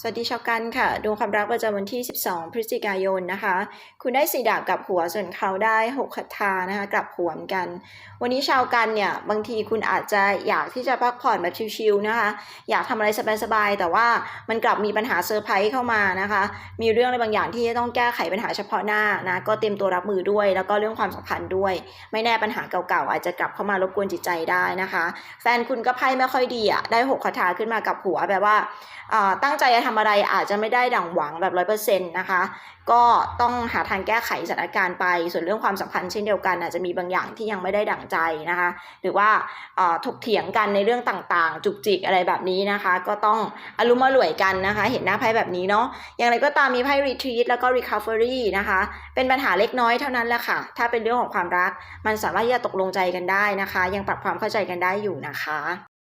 สวัสดีชาวกันค่ะดวงความรักประจำวันที่ 12 พฤศจิกายนนะคะ คุณได้สีดาบกับหัวส่วนเขาได้6คาถานะคะกลับหัวเหมือนกัน วันนี้ชาวกันเนี่ยบางทีคุณอาจจะอยากที่จะพักผ่อนแบบชิลๆนะคะ อยากทำอะไรสบายๆแต่ว่ามันกลับมีปัญหาเซอร์ไพรส์เข้ามานะคะ มีเรื่องอะไรบางอย่างที่จะต้องแก้ไขปัญหาเฉพาะหน้านะก็เตรียมตัวรับมือด้วย แล้วก็เรื่องความสัมพันธ์ด้วย ไม่แน่ปัญหาเก่าๆอาจจะกลับเข้ามารบกวนจิตใจได้นะคะ แฟนคุณก็ไพ่ไม่ค่อยดีอะได้หกคาถาขึ้นมากับหัวแบบว่าอ่าตั้งใจจะทำอะไรอาจจะไม่ได้ดั่งหวังแบบร้อยเปอร์เซ็นต์นะคะ ก็ต้องหาทางแก้ไขสถานการณ์ไป ส่วนเรื่องความสัมพันธ์เช่นเดียวกัน อาจจะมีบางอย่างที่ยังไม่ได้ดั่งใจนะคะ หรือว่าอ่าถกเถียงกันในเรื่องต่างๆ จุกจิกอะไรแบบนี้นะคะ ก็ต้องอารมณ์อร่วยกันนะคะ เห็นหน้าไพ่แบบนี้เนาะ อย่างไรก็ตามมีไพ่ retreat แล้วก็ recovery นะคะ เป็นปัญหาเล็กน้อยเท่านั้นแหละค่ะ ถ้าเป็นเรื่องของความรัก มันสามารถที่จะตกลงใจกันได้นะคะ ยังปรับความเข้าใจกันได้อยู่นะคะ